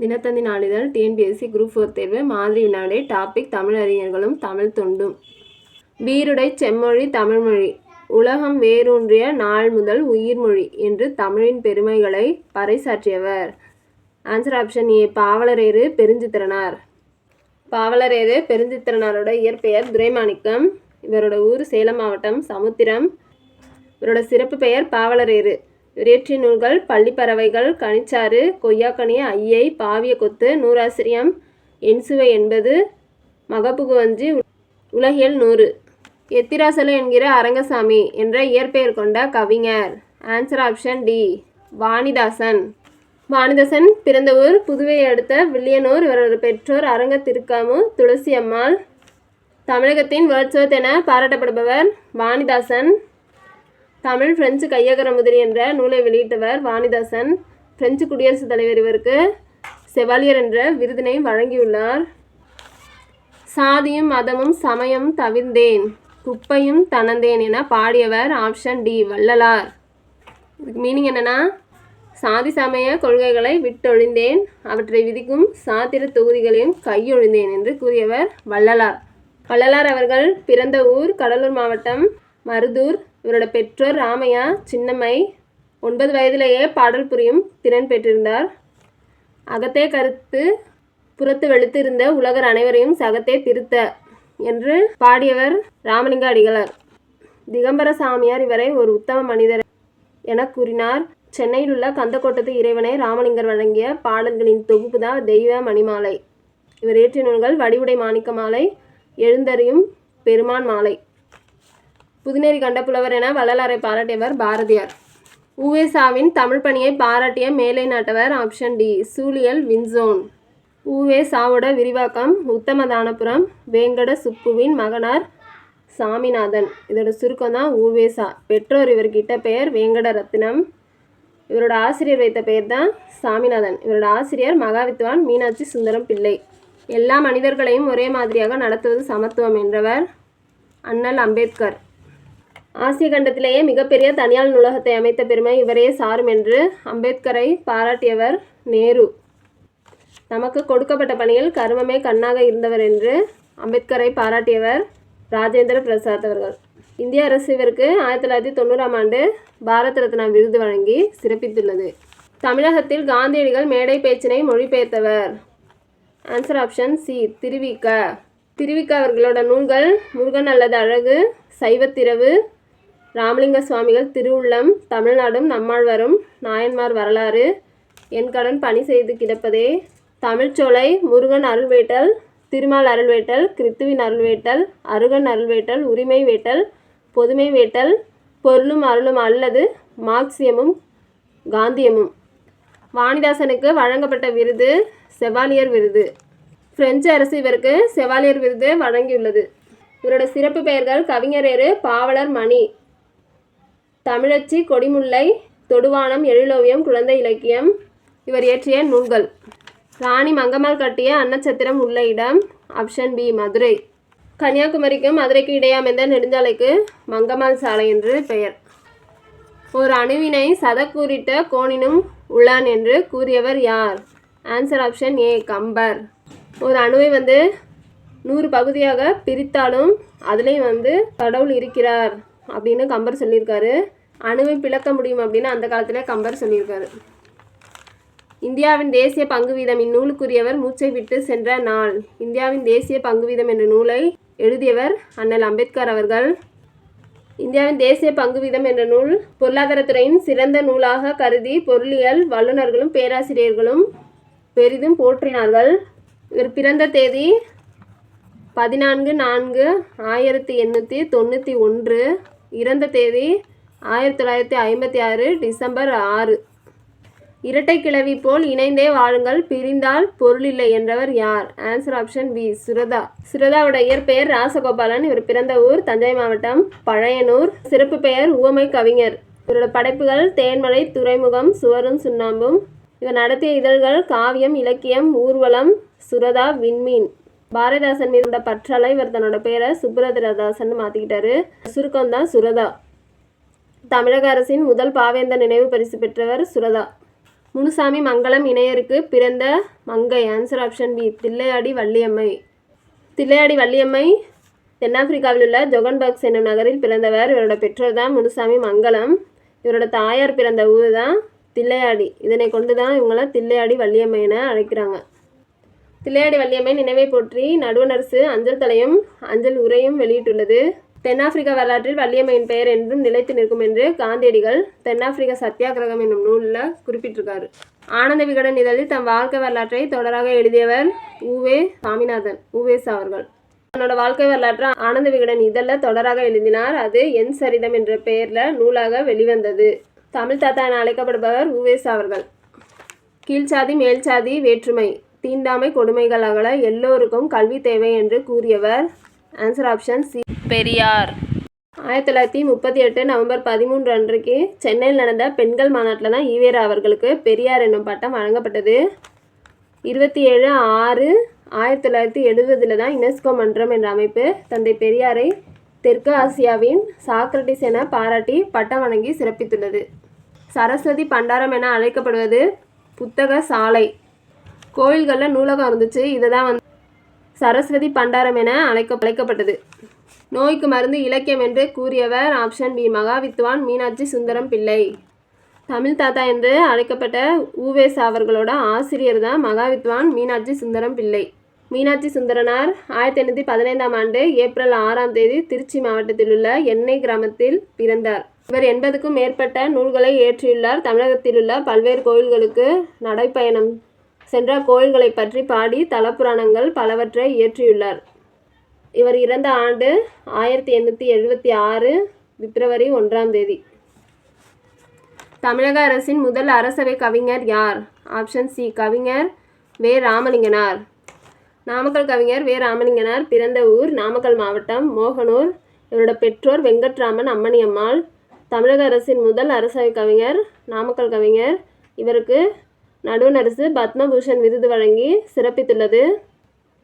தினத்தந்தி நாளிதழ் TNPSC group four தேர்வு மாதிரி வினாடே டாபிக் தமிழ் அறிஞர்களும் தமிழ் தொண்டும். வீருடை செம்மொழி தமிழ்மொழி உலகம் வேரூன்றிய நாள் முதல் உயிர்மொழி என்று தமிழின் பெருமைகளை பறைசாற்றியவர். Answer option A Pavalareru Perunchithiranar. Pavalareru பெருஞ்சித்திரனாரோட இயற்பெயர் துரைமாணிக்கம். இவரோட ஊர் சேலம் மாவட்டம் சமுத்திரம். இவரோட சிறப்பு பெயர் பாவலரேறு. இவர் நூல்கள் பள்ளிப்பறவைகள் கனிச்சாறு கொய்யாக்கனி ஐயை பாவிய கொத்து நூறாசிரியம் என்சுவை என்பது மகப்புகுவஞ்சி உலகியல் நூறு. எத்திராசலு என்கிற அரங்கசாமி என்ற இயற்பெயர் கொண்ட கவிஞர். Answer option D Vanidasan. Vanidasan பிறந்த ஊர் புதுவையை அடுத்த வில்லியனூர். இவரது பெற்றோர் அரங்க திருக்காமு துளசி அம்மாள் தமிழகத்தின் வேர்ட்ஸ்வர்த் என பாராட்டப்படுபவர் வாணிதாசன். தமிழ் பிரெஞ்சு கையகர முதலி என்ற நூலை வெளியிட்டவர் வாணிதாசன். பிரெஞ்சு குடியரசுத் தலைவர் இவருக்கு செவாலியர் என்ற விருதினை வழங்கியுள்ளார். சாதியும் மதமும் சமயம் தவிர்ந்தேன் குப்பையும் தனந்தேன் என பாடியவர் ஆப்ஷன் டி வள்ளலார். இதுக்கு மீனிங் என்னென்னா சாதி சமய கொள்கைகளை விட்டொழிந்தேன் அவற்றை விதிக்கும் சாத்திர தொகுதிகளையும் கையொழிந்தேன் என்று கூறியவர் வள்ளலார். வள்ளலார் அவர்கள் பிறந்த ஊர் கடலூர் மாவட்டம் மருதூர் இவரோட பெற்றோர் ராமையா சின்னம்மை ஒன்பது வயதிலேயே பாடல் புரியும் திறன் பெற்றிருந்தார். அகத்தே கருத்து புறத்து வெளுத்து இருந்த உலகர் அனைவரையும் சகத்தே திருத்த என்று பாடியவர் ராமலிங்க அடிகளார். திகம்பர சாமியார் இவரை ஒரு உத்தம மனிதர் என கூறினார். சென்னையில் உள்ள கந்தக்கோட்டத்து இறைவனை ராமலிங்கர் வழங்கிய பாடல்களின் தொகுப்பு தான் தெய்வ மணிமாலை. இவர் இயற்றிய நூல்கள் வடிவுடை மாணிக்க மாலை எழுந்தறியும் பெருமான் மாலை. புதுநேரி கண்ட புலவர் என வள்ளலாரை பாராட்டியவர் பாரதியார். உவேசாவின் தமிழ் பணியை பாராட்டிய மேலை நாட்டவர் ஆப்ஷன் டி சூழியல் வின்சோன். உவே சாவோட விரிவாக்கம் உத்தமதானபுரம் வேங்கட சுப்புவின் மகனார் சாமிநாதன். இதோட சுருக்கம் தான் உவேசா. பெற்றோர் இவர்கிட்ட பெயர் வேங்கட ரத்தினம். இவரோட ஆசிரியர் வைத்த பெயர் தான் சாமிநாதன். இவரோட ஆசிரியர் மகாவித்வான் மீனாட்சி சுந்தரம் பிள்ளை. எல்லா மனிதர்களையும் ஒரே மாதிரியாக நடத்துவது சமத்துவம் என்றவர் அண்ணல் அம்பேத்கர். ஆசிய கண்டத்திலேயே மிகப்பெரிய தனியார் நூலகத்தை அமைத்த பெருமை இவரே சாரும் என்று அம்பேத்கரை பாராட்டியவர் நேரு. நமக்கு கொடுக்கப்பட்ட பணியில் கர்மமே கண்ணாக இருந்தவர் என்று அம்பேத்கரை பாராட்டியவர் ராஜேந்திர பிரசாத் அவர்கள். இந்திய அரசு இவருக்கு ஆயிரத்தி தொள்ளாயிரத்தி தொண்ணூறாம் ஆண்டு பாரத் ரத்னா விருது வழங்கி சிறப்பித்துள்ளது. தமிழகத்தில் காந்தியடிகள் மேடை பேச்சினை மொழிபெயர்த்தவர். Answer option C Thiruvika Thiruvika அவர்களோட நூல்கள் முருகன் அல்லது அழகு சைவத்திரவு ராமலிங்க சுவாமிகள் திருவுள்ளம் தமிழ்நாடும் நம்மாழ்வரும் நாயன்மார் வரலாறு. என் கடன் பணி செய்து கிடப்பதே தமிழ்ச்சோலை முருகன் அருள்வேட்டல் திருமால் அருள்வேட்டல் கிறித்துவின் அருள்வேட்டல் அருகன் அருள்வேட்டல் உரிமை வேட்டல் பொதுமை வேட்டல் பொருளும் அருளும் அல்லது மார்க்சியமும் காந்தியமும். வாணிதாசனுக்கு வழங்கப்பட்ட விருது செவாலியர் விருது. பிரெஞ்சு அரசு இவருக்கு செவாலியர் விருது வழங்கியுள்ளது. இவரோட சிறப்பு பெயர்கள் கவிஞரேறு பாவலர் மணி. தமிழச்சி கொடிமுல்லை தொடுவானம் எழிலோவியம் குழந்தை இலக்கியம். இவர் இயற்றிய நூல்கள். ராணி மங்கம்மாள் கட்டிய அன்னச்சத்திரம் உள்ள இடம் ஆப்ஷன் பி மதுரை. கன்னியாகுமரிக்கும் மதுரைக்கு இடையே அமைந்த நெடுஞ்சாலைக்கு மங்கம்மாள் சாலை என்று பெயர். ஒரு அணுவினை சதக்கூறிட்ட கோணினும் உள்ளான் என்று கூறியவர் யார்? Answer option A Kambar. ஒரு அணுவை வந்து நூறு பகுதியாக பிரித்தாலும் அதுலேயும் வந்து கடவுள் இருக்கிறார் அப்படின்னு கம்பர் சொல்லியிருக்காரு. அணுவை பிளக்க முடியும் அப்படின்னு அந்த காலத்தில் கம்பர் சொல்லியிருக்காரு. இந்தியாவின் தேசிய பங்கு வீதம் இந்நூலுக்குரியவர் மூச்சை விட்டு சென்ற நாள். இந்தியாவின் தேசிய பங்கு வீதம் என்ற நூலை எழுதியவர் அண்ணல் அம்பேத்கர் அவர்கள். இந்தியாவின் தேசிய பங்கு வீதம் என்ற நூல் பொருளாதாரத்துறையின் சிறந்த நூலாக கருதி பொருளியல் வல்லுநர்களும் பேராசிரியர்களும் பெரிதும் போற்றினார்கள். இவர் பிறந்த தேதி பதினான்கு நான்கு ஆயிரத்தி எண்ணூற்றி தொண்ணூற்றி ஒன்று. இறந்த தேதி ஆயிரத்தி தொள்ளாயிரத்தி ஐம்பத்தி ஆறு டிசம்பர் ஆறு. இரட்டை கிளவி போல் இணைந்தே வாழுங்கள் பிரிந்தால் பொருளில்லை என்றவர் யார்? Answer option B Suratha. சுரதாவோட இயற்பெயர் ராசகோபாலன். இவர் பிறந்த ஊர் தஞ்சை மாவட்டம் பழையனூர். சிறப்பு பெயர் உவமை கவிஞர். இவரோட படைப்புகள் தேன்மலை துறைமுகம் சுவரும் சுண்ணாம்பும். இவர் நடத்திய இதழ்கள் காவியம் இலக்கியம் ஊர்வலம் சுரதா விண்மீன். பாரதிதாசன் மீது உள்ள பற்றால இவர் தன்னோட பேரை சுப்ரதரதாசன் மாற்றிக்கிட்டாரு சுருக்கம் தான் சுரதா. தமிழக அரசின் முதல் பாவேந்தர் நினைவு பரிசு பெற்றவர் சுரதா. முனுசாமி மங்களம் இணையருக்கு பிறந்த மங்கை. Answer option B Thillaiyadi Valliammai. Thillaiyadi Valliammai தென்னாப்பிரிக்காவில் உள்ள ஜொகன்பர்க்ஸ் என்னும் நகரில் பிறந்தவர். இவரோட பெற்றோர் தான் முனுசாமி மங்களம். இவரோட தாயார் பிறந்த ஊர் தான் தில்லையாடி. இதனை கொண்டு தான் இவங்கள தில்லையாடி வள்ளியம்மை என அழைக்கிறாங்க. தில்லையாடி வள்ளியம்மை நினைவை போற்றி நடுவண் அரசு அஞ்சல் தலையும் அஞ்சல் உரையும் வெளியிட்டுள்ளது. தென்னாப்பிரிக்க வரலாற்றில் வள்ளியம்மையின் பெயர் என்றும் நிலைத்து நிற்கும் என்று காந்தியடிகள் தென்னாப்பிரிக்க சத்தியாகிரகம் என்னும் நூலில் குறிப்பிட்டிருக்காரு. ஆனந்த விகடன் இதழில் தம் வாழ்க்கை வரலாற்றை தொடராக எழுதியவர் உவே சாமிநாதன் உவேஸ் அவர்கள். தன்னோட வாழ்க்கை வரலாற்று ஆனந்த விகடன் இதழில் தொடராக எழுதினார். அது என் சரிதம் என்ற பெயரில் நூலாக வெளிவந்தது. தமிழ் தாத்தா என அழைக்கப்படுபவர் உவேஸ் அவர்கள். கீழ்ச்சாதி மேல்சாதி வேற்றுமை தீண்டாமை கொடுமைகள் அகல எல்லோருக்கும் கல்வி தேவை என்று கூறியவர். Answer option C Periyar. ஆயிரத்தி தொள்ளாயிரத்தி முப்பத்தி எட்டு நவம்பர் பதிமூன்று அன்றைக்கு சென்னையில் நடந்த பெண்கள் மாநாட்டில் தான் ஈவேரா அவர்களுக்கு பெரியார் என்னும் பட்டம் வழங்கப்பட்டது. இருபத்தி ஏழு ஆறு ஆயிரத்தி தொள்ளாயிரத்தி எழுபதில் தான் யுனெஸ்கோ மன்றம் என்ற அமைப்பு தந்தை பெரியாரை தெற்கு ஆசியாவின் சாக்ரட்டிஸ் என பாராட்டி பட்டம் வழங்கி சிறப்பித்துள்ளது. சரஸ்வதி பண்டாரம் என அழைக்கப்படுவது புத்தக சாலை. கோயில்களில் நூலகம் இருந்துச்சு இதை தான் வந்து சரஸ்வதி பண்டாரம் என அழைக்க அழைக்கப்பட்டது. நோய்க்கு மருந்து இலக்கியம் என்று கூறியவர் ஆப்ஷன் பி. மகாவித்வான் மீனாட்சி சுந்தரம் பிள்ளை. தமிழ் தாத்தா என்று அழைக்கப்பட்ட ஊவேசா அவர்களோட ஆசிரியர் தான் மகாவித்வான் மீனாட்சி சுந்தரம் பிள்ளை. மீனாட்சி சுந்தரனார் ஆயிரத்தி எண்ணூற்றி பதினைந்தாம் ஆண்டு ஏப்ரல் ஆறாம் தேதி திருச்சி மாவட்டத்தில் உள்ள எண்ணெய் கிராமத்தில் பிறந்தார். இவர் எண்பதுக்கும் மேற்பட்ட நூல்களை இயற்றியுள்ளார் தமிழகத்தில் உள்ள பல்வேறு கோயில்களுக்கு நடைப்பயணம் சென்ற கோயில்களை பற்றி பாடி தலப்புராணங்கள் பலவற்றை இயற்றியுள்ளார். இவர் இறந்த ஆண்டு ஆயிரத்தி எண்ணூற்றி எழுபத்தி ஆறு பிப்ரவரி ஒன்றாம் தேதி. தமிழக அரசின் முதல் அரசவை கவிஞர் யார்? ஆப்ஷன் சி கவிஞர் வே. ராமலிங்கனார். நாமக்கல் கவிஞர் வே. ராமலிங்கனார் பிறந்த ஊர் நாமக்கல் மாவட்டம் மோகனூர். இவரோட பெற்றோர் வெங்கட்ராமன் அம்மணியம்மாள் தமிழக அரசின் முதல் அரசவை கவிஞர் நாமக்கல் கவிஞர். இவருக்கு நடுவண் அரசு பத்மபூஷன் விருது வழங்கி சிறப்பித்துள்ளது.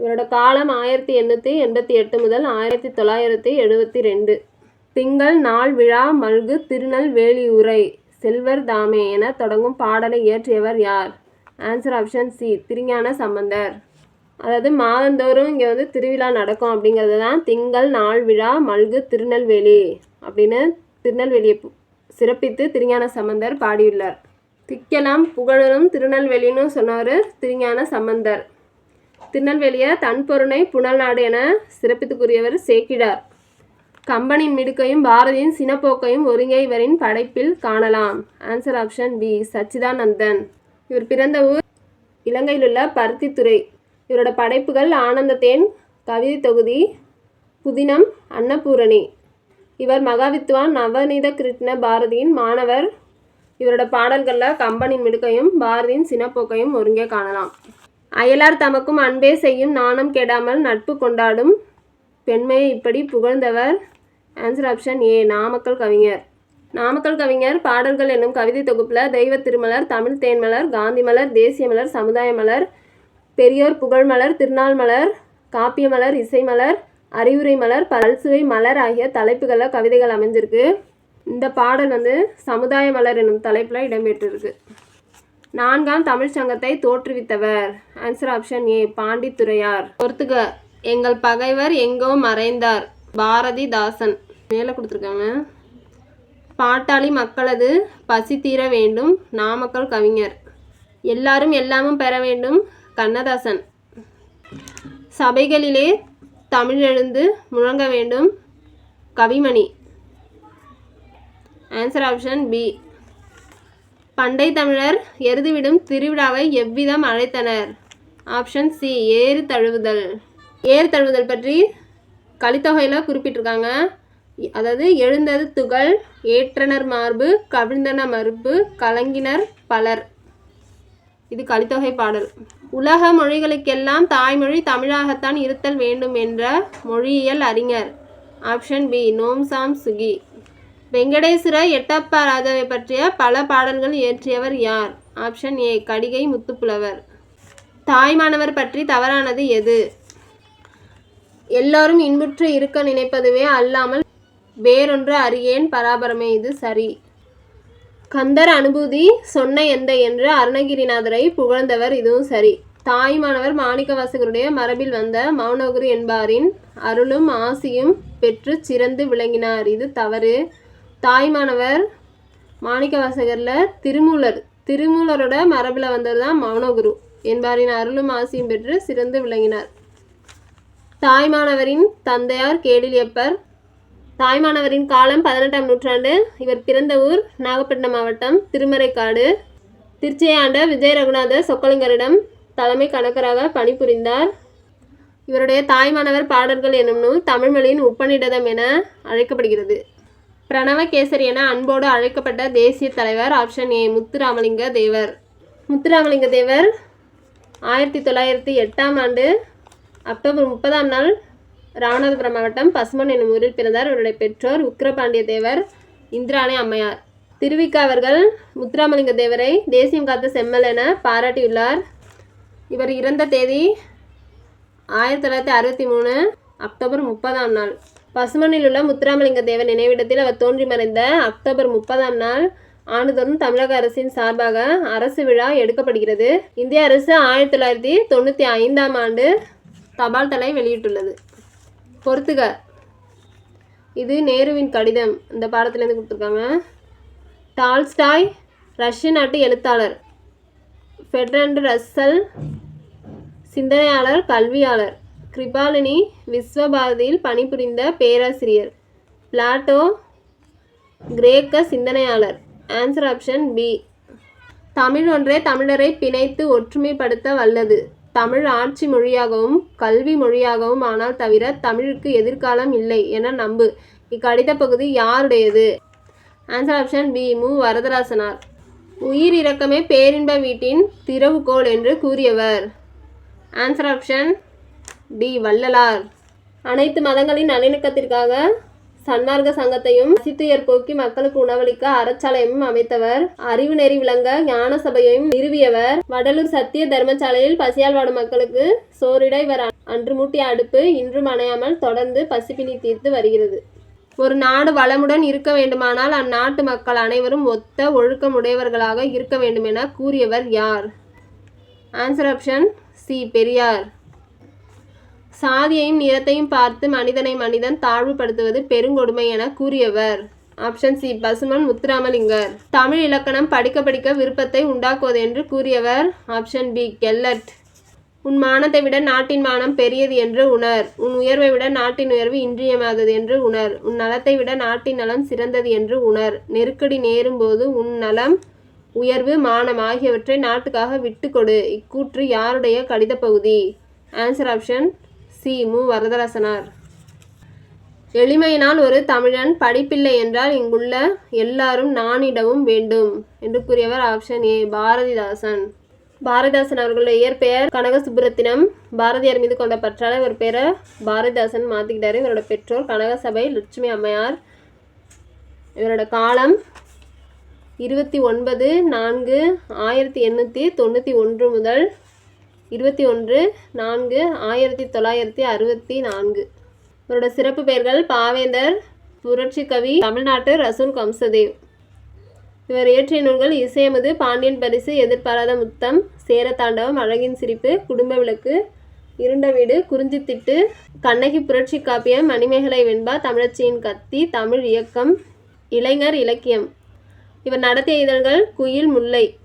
இவரோட காலம் ஆயிரத்தி எண்ணூற்றி எண்பத்தி எட்டு முதல் ஆயிரத்தி தொள்ளாயிரத்தி எழுபத்தி ரெண்டு. திங்கள் நாள் விழா மல்கு திருநெல்வேலி உரை செல்வர் தாமே என தொடங்கும் பாடலை இயற்றியவர் யார்? Answer option C Thirugnana Sambandar. அதாவது மாதந்தோறும் இங்கே வந்து திருவிழா நடக்கும் அப்படிங்கிறது தான் திங்கள் நாள் விழா மல்கு திருநெல்வேலி அப்படின்னு திருநெல்வேலியை சிறப்பித்து திருஞான சம்பந்தர் பாடியுள்ளார். திக்கலாம் புகழரும் திருநெல்வேலின்னு சொன்னவர் திருஞான சம்பந்தர். திருநெல்வேலியை தன் பொருணை புனல் நாடு என சிறப்பித்துக்குரியவர் சேக்கிடார். கம்பனின் மிடுக்கையும் பாரதியின் சினப்போக்கையும் ஒருங்கே இவரின் படைப்பில் காணலாம். Answer option B Sachidanandan. இவர் பிறந்த ஊர் இலங்கையில் உள்ள பருத்தித்துறை. இவரோட படைப்புகள் ஆனந்தத்தேன் கவிதை தொகுதி புதினம் அன்னபூரணி. இவர் மகாவித்வான் நவநீத கிருஷ்ண பாரதியின் மாணவர். இவரோட பாடல்களில் கம்பனின் மிடுக்கையும் பாரதியின் சினப்போக்கையும் ஒருங்கே காணலாம். அயலார் தமக்கும் அன்பே செய்யும் நாணம் கெடாமல் நட்பு கொண்டாடும் பெண்மையை இப்படி புகழ்ந்தவர் ஆன்சர் ஆப்ஷன் ஏ நாமக்கல் கவிஞர். நாமக்கல் கவிஞர் பாடல்கள் என்னும் கவிதை தொகுப்பில் தெய்வ திருமலர் தமிழ் தேன்மலர் காந்தி மலர் தேசிய மலர் சமுதாய மலர் பெரியோர் புகழ்மலர் திருநாள் மலர் காப்பிய மலர் இசை மலர் அறிவுரை மலர் பல்சுவை மலர் ஆகிய தலைப்புகளில் கவிதைகள் அமைஞ்சிருக்கு. இந்த பாடல் வந்து சமுதாய மலர் என்னும் தலைப்பில் இடம்பெற்றிருக்கு. நான்காம் தமிழ்ச் சங்கத்தை தோற்றுவித்தவர். ஆன்சர் ஆப்ஷன் ஏ பாண்டித்துரையார் பொறுத்துக்க எங்கள் பகைவர் எங்கோ மறைந்தார். பாரதிதாசன். மேலே கொடுத்துருக்காங்க. பாட்டாளி மக்களது பசி தீர வேண்டும் நாமக்கல் கவிஞர். எல்லாரும் எல்லாமும் பெற வேண்டும் கண்ணதாசன். சபைகளிலே தமிழெழுந்து முழங்க வேண்டும் கவிமணி. ஆன்சர் ஆப்ஷன் பி பண்டை தமிழர் எருதுவிடும் திருவிழாவை எவ்விதம் அழைத்தனர்? ஆப்ஷன் சி ஏறு தழுவுதல். ஏறு தழுவுதல் பற்றி கலித்தொகையில் குறிப்பிட்டிருக்காங்க. அதாவது எழுந்தது துகள் ஏற்றனர் மார்பு கவிழ்ந்தன மறுப்பு கலங்கினர் பலர். இது கலித்தொகை பாடல். உலக மொழிகளுக்கெல்லாம் தாய்மொழி தமிழாகத்தான் இருத்தல் வேண்டும் என்ற மொழியியல் அறிஞர். Option B Noam Chomsky. Venkateswara Ettappa ராதாவை பற்றிய பல பாடல்கள் இயற்றியவர் யார்? Option A Kadigai Muthupulavar. Thayumanavar பற்றி தவறானது எது? எல்லோரும் இன்புற்று இருக்க நினைப்பதுவே அல்லாமல் வேறொன்று அறியேன் பராபரமே இது சரி. கந்தர் அனுபூதி சொன்ன எந்த என்று அருணகிரிநாதரை புகழ்ந்தவர் இதுவும் சரி. தாய்மானவர் மாணிக்கவாசகருடைய மரபில் வந்த மௌனகுரு என்பாரின் அருளும் ஆசியும் பெற்று சிறந்து விளங்கினார். இது தவறு. தாய்மானவர் மாணிக்கவாசகரில் திருமூலர். திருமூலரோட மரபில் வந்தவர் தான் மௌனகுரு என்பாரின் அருளும் ஆசியும் பெற்று சிறந்து விளங்கினார். தாய்மானவரின் தந்தையார் கேடிலியப்பர். தாய்மானவரின் காலம் பதினெட்டாம் நூற்றாண்டு. இவர் பிறந்த ஊர் நாகப்பட்டினம் மாவட்டம் திருமறைக்காடு. திருச்சியை ஆண்ட விஜய ரகுநாத சொக்கலிங்கரிடம் தலைமை கணக்கராக பணிபுரிந்தார். இவருடைய தாய்மானவர் பாடல்கள் என்னும் நூல் தமிழ்மொழியின் உப்பநிடதம் என அழைக்கப்படுகிறது. பிரணவகேசரி என அன்போடு அழைக்கப்பட்ட தேசிய தலைவர் ஆப்ஷன் ஏ முத்துராமலிங்க தேவர். முத்துராமலிங்க தேவர் ஆயிரத்தி தொள்ளாயிரத்தி எட்டாம் ஆண்டு அக்டோபர் முப்பதாம் நாள் ராமநாதபுரம் மாவட்டம் பசுமன் என்னும் ஊரில் பிறந்தார். இவருடைய பெற்றோர் உக்கிரபாண்டிய தேவர் இந்திராணி அம்மையார். திருவிக்கா அவர்கள் முத்துராமலிங்க தேவரை தேசியம் காத்த செம்மல் என பாராட்டியுள்ளார். இவர் இறந்த தேதி ஆயிரத்தி தொள்ளாயிரத்தி அறுபத்தி மூணு அக்டோபர் முப்பதாம் நாள். பசுமனில் உள்ள முத்துராமலிங்க தேவர் நினைவிடத்தில் அவர் தோன்றி மறைந்த அக்டோபர் முப்பதாம் நாள் ஆண்டுதோறும் தமிழக அரசின் சார்பாக அரசு விழா எடுக்கப்படுகிறது. இந்திய அரசு ஆயிரத்தி தொள்ளாயிரத்தி தொண்ணூற்றி ஐந்தாம் ஆண்டு தபால் தலை வெளியிட்டுள்ளது. பொறுத்துக. இது நேருவின் கடிதம். இந்த பாடத்துலேருந்து கொடுத்துருக்காங்க. டால்ஸ்டாய் ரஷ்ய நாட்டு எழுத்தாளர் ஃபெட்ரண்ட் ரஸ்ஸல் சிந்தனையாளர் கல்வியாளர். கிருபாலினி விஸ்வபாரதியில் பணிபுரிந்த பேராசிரியர். பிளாட்டோ கிரேக்க சிந்தனையாளர். Answer option B. தமிழ் ஒன்றே தமிழரை பிணைத்து ஒற்றுமைப்படுத்த வல்லது. தமிழ் ஆட்சி மொழியாகவும் கல்வி மொழியாகவும் ஆனால் தவிர தமிழுக்கு எதிர்காலம் இல்லை என நம்பு. இக்கடித பகுதி யாருடையது? Answer option B. Mu. Varadarasanar. உயிர் இறக்கமே பேரின்ப வீட்டின் திறவுகோல் என்று கூறியவர். Answer option D Vallalar. அனைத்து மதங்களின் நல்லிணக்கத்திற்காக சன்மார்க்க சங்கத்தையும் சித்துயர் போக்கி மக்களுக்கு உணவளிக்க அறச்சாலையும் அமைத்தவர். அறிவு நெறி விளங்க ஞான சபையையும் நிறுவியவர். வடலூர் சத்திய தர்மசாலையில் பசியால் வாடும் மக்களுக்கு சோறிட இவர் அன்று மூட்டிய அடுப்பு இன்றும் அணையாமல் தொடர்ந்து பசிப்பினி தீர்த்து வருகிறது. ஒரு நாடு வளமுடன் இருக்க வேண்டுமானால் அந்நாட்டு மக்கள் அனைவரும் ஒத்த ஒழுக்கமுடையவர்களாக இருக்க வேண்டும் என கூறியவர் யார்? Answer option C Periyar. சாதியையும் நிறத்தையும் பார்த்து மனிதனை மனிதன் தாழ்வுபடுத்துவது பெருங்கொடுமை என கூறியவர். ஆப்ஷன் சி பசுமன் முத்துராமலிங்கர் தமிழ் இலக்கணம் படிக்க படிக்க விருப்பத்தை உண்டாக்குவது என்று கூறியவர். ஆப்ஷன் பி கெல்லட். உன் மானத்தை விட நாட்டின் மானம் பெரியது என்று உணர். உன் உயர்வை விட நாட்டின் உயர்வு இன்றியமாதது என்று உணர். உன் நலத்தை விட நாட்டின் நலம் சிறந்தது என்று உணர். நெருக்கடி நேரும் போது உன் நலம் உயர்வு மானம் ஆகியவற்றை நாட்டுக்காக விட்டுக்கொடு. இக்கூற்று யாருடைய கடித பகுதி? Answer option C. Mu. Varadarasanar. எளிமையினால் ஒரு தமிழன் படிப்பில்லை என்றால் இங்குள்ள எல்லாரும் நானிடவும் வேண்டும் என்று கூறியவர் ஆப்ஷன் ஏ. பாரதிதாசன். பாரதிதாசன் அவர்களுடைய இயற்பெயர் கனக சுப்புரத்தினம் பாரதியார் மீது கொண்ட பற்றால இவர் பேரை பாரதிதாசன் மாற்றிக்கிட்டாரு இவரோட பெற்றோர் கனகசபை லட்சுமி அம்மையார். இவரோட காலம் இருபத்தி ஒன்பது நான்கு ஆயிரத்தி எண்ணூற்றி தொண்ணூற்றி ஒன்று முதல் இருபத்தி ஒன்று நான்கு ஆயிரத்தி தொள்ளாயிரத்தி அறுபத்தி நான்கு. இவரோட சிறப்பு பெயர்கள் பாவேந்தர் புரட்சி கவி தமிழ்நாட்டு ரசூல் கம்சதேவ் இவர் இயற்றிய நூல்கள் இசையமது பாண்டியன் பரிசு எதிர்பாராத முத்தம் சேரத்தாண்டவம் அழகின் சிரிப்பு குடும்ப விளக்கு இருண்ட வீடு குறிஞ்சித்திட்டு கண்ணகி புரட்சி காப்பியம் மணிமேகலை வெண்பா தமிழச்சியின் கத்தி தமிழ் இயக்கம் இளைஞர் இலக்கியம். இவர் நடத்திய இதழ்கள் குயில் முல்லை